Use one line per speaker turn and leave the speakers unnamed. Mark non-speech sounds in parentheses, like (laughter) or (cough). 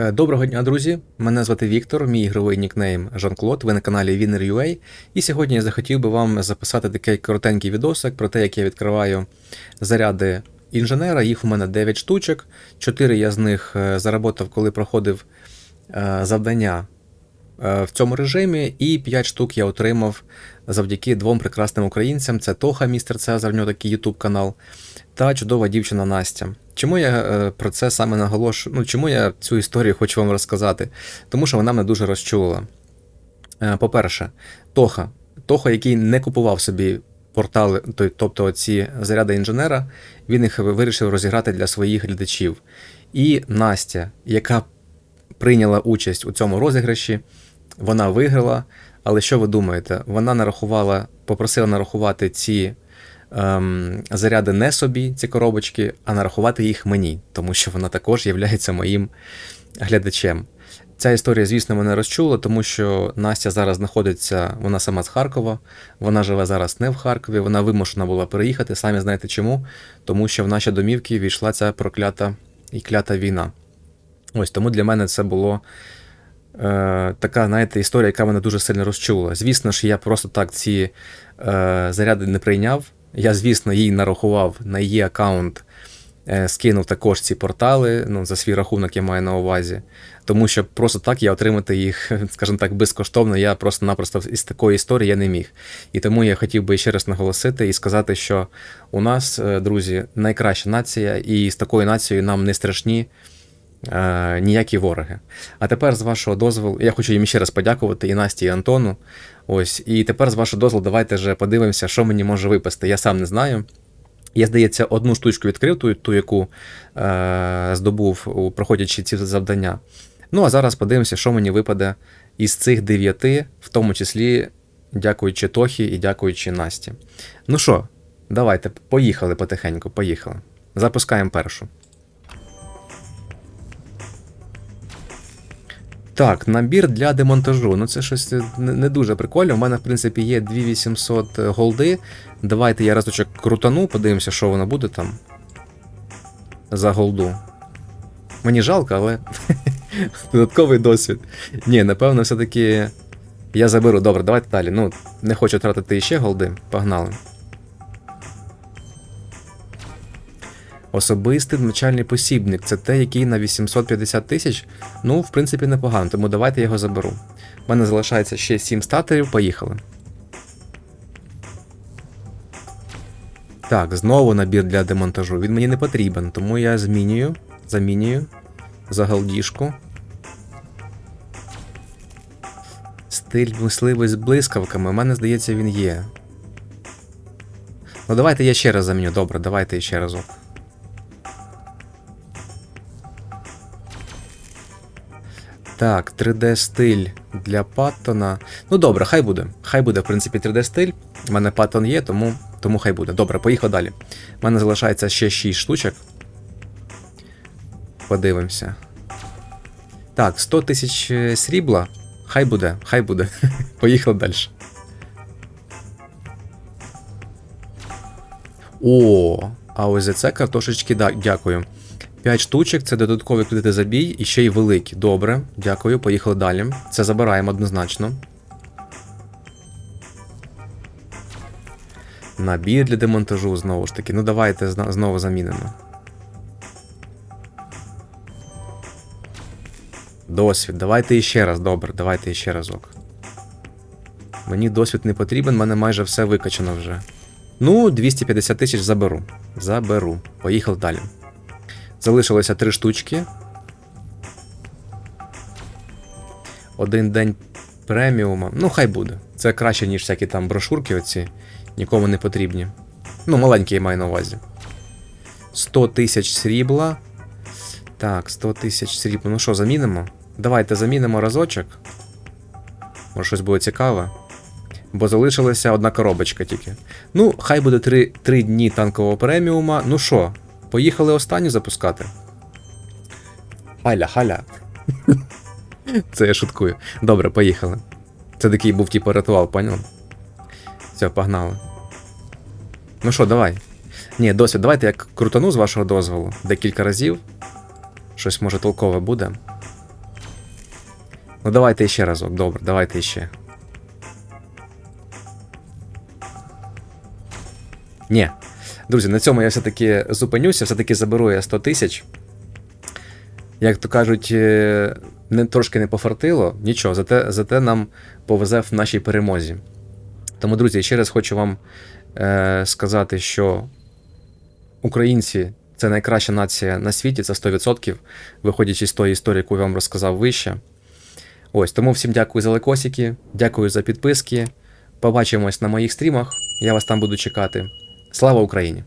Е, Доброго дня, друзі! Мене звати Віктор, мій ігровий нікнейм Жан-Клод. Ви на каналі Winner.ua. І сьогодні я захотів би вам записати такий коротенький відосик про те, як я відкриваю заряди інженера. Їх у мене 9 штучок. 4 я з них е, заработав, коли проходив е, завдання в цьому режимі, і 5 штук я отримав завдяки двом прекрасним українцям: це Тоха, містер Цезар, в нього такий YouTube канал, та чудова дівчина Настя. Чому я е, про це саме наголошую? Ну, чому я цю історію хочу вам розказати? Тому що вона мене дуже розчулила. Е, По-перше, Тоха. Тоха, який не купував собі портали, тобто ці заряди інженера, він їх вирішив розіграти для своїх глядачів. І Настя, яка прийняла участь у цьому розіграші, вона виграла. Але що ви думаєте? Вона нарахувала, попросила нарахувати ці ем, заряди не собі, ці коробочки, а нарахувати їх мені, тому що вона також є моїм глядачем. Ця історія, звісно, мене розчула, тому що Настя зараз знаходиться, вона сама з Харкова, вона живе зараз не в Харкові, вона вимушена була переїхати. Самі знаєте чому? Тому що в наші домівки війшла ця проклята і клята війна. Ось тому для мене це було е, така, знаєте, історія, яка мене дуже сильно розчула. Звісно ж, я просто так ці е, заряди не прийняв. Я, звісно, їй нарахував на її аккаунт, е, скинув також ці портали. Ну, за свій рахунок я маю на увазі. Тому що просто так я отримати їх, (laughs) скажімо так, безкоштовно. Я просто-напросто із такої історії я не міг. І тому я хотів би ще раз наголосити і сказати, що у нас, е, друзі, найкраща нація, і з такою нацією нам не страшні е, ніякі вороги. А тепер, з вашого дозволу, я хочу їм ще раз подякувати і Насті, і Антону. Ось, і тепер, з вашого дозволу, давайте вже подивимося, що мені може випасти. Я сам не знаю. Я, здається, одну штучку відкрив, ту, ту яку е, здобув, проходячи ці завдання. Ну, а зараз подивимося, що мені випаде із цих дев'яти, в тому числі дякуючи Тохі і дякуючи Насті. Ну що, давайте, поїхали потихеньку, поїхали. Запускаємо першу. Так, набір для демонтажу. Ну це щось не, не дуже прикольно. У мене, в принципі, є 2800 голди. Давайте я разочок крутану, подивимося, що воно буде там. За голду. Мені жалко, але (laughs) додатковий досвід. Ні, напевно, все-таки я заберу. Добре, давайте далі. Ну, не хочу тратити ще голди. Погнали. Особистий навчальний посібник це те, який на 850 тисяч. Ну, в принципі, непогано, тому давайте я його заберу. У мене залишається ще 7 статерів, поїхали. Так, знову набір для демонтажу. Він мені не потрібен, тому я змінюю. Замінюю за голдішку. Стиль мисливий з блискавками. У мене, здається, він є. Ну, давайте я ще раз заміню. Добре, давайте ще разок. Так, 3D стиль для Паттона. Ну добре, хай буде. Хай буде, в принципі, 3D стиль. У мене Паттон є, тому, тому хай буде. Добре, поїхав далі. У мене залишається ще 6 штучок. Подивимося. Так, 100 тисяч е, срібла. Хай буде, хай буде. (laughs) Поїхав далі. О, а ось за це картошечки да, дякую. 5 штучок, це додаткові кредити за і ще й великі. Добре, дякую, поїхали далі. Це забираємо однозначно. Набір для демонтажу знову ж таки. Ну давайте знову замінимо. Досвід. Давайте іще раз, добре, давайте іще разок. Мені досвід не потрібен, мене майже все викачано вже. Ну, 250 тисяч заберу. Заберу. Поїхали далі. Залишилося три штучки. Один день преміума. Ну, хай буде. Це краще, ніж всякі там брошурки оці. Нікому не потрібні. Ну, маленькі я маю на увазі. 100 тисяч срібла. Так, 100 тисяч срібла. Ну що, замінимо? Давайте замінимо разочок. Може, щось буде цікаве. Бо залишилася одна коробочка тільки. Ну, хай буде 3, 3 дні танкового преміума. Ну що, поїхали останню запускати. Халя, халя. (laughs) Це я шуткую. Добре, поїхали. Це такий був типу ритуал, поняв? Все, погнали. Ну що, давай. Ні, досвід, давайте я крутану з вашого дозволу декілька разів. Щось може толкове буде. Ну давайте ще разок, добре, давайте ще. Ні. Друзі, на цьому я все-таки зупинюся, все-таки заберу я 100 тисяч. Як то кажуть, е, не, трошки не пофартило, нічого, зате, зате нам повезе в нашій перемозі. Тому, друзі, ще раз хочу вам е, сказати, що українці це найкраща нація на світі, це 100%, виходячи з тої історії, яку я вам розказав вище. Ось, тому всім дякую за лайкосики, дякую за підписки. Побачимось на моїх стрімах. Я вас там буду чекати. Слава Україні!